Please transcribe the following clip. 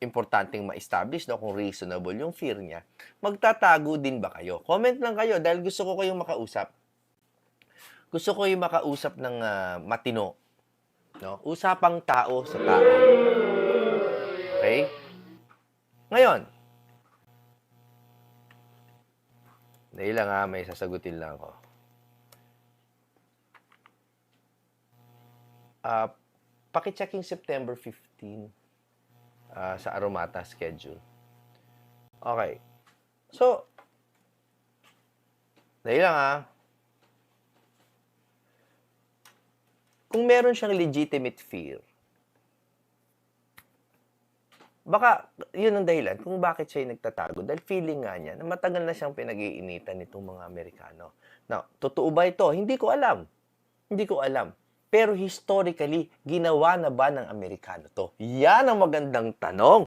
importanteng ma-establish no, kung reasonable yung fear niya. Magtatago din ba kayo? Comment lang kayo dahil gusto ko kayong makausap. Gusto ko yung makausap ng ah, matino. No? Usapang tao sa tao. Okay? Ngayon, dahil lang ha, may sasagutin lang ako. Ah, pakicheck yung September 15 ah, sa Aromata schedule. Okay. So, dahil lang ha, kung meron siyang legitimate fear, baka yun ang dahilan kung bakit siya nagtatago. Dahil feeling nga niya na matagal na siyang pinag-iinitan nitong mga Amerikano. Now, totoo ba ito? Hindi ko alam. Hindi ko alam. Pero historically, ginawa na ba ng Amerikano to? Yan ang magandang tanong.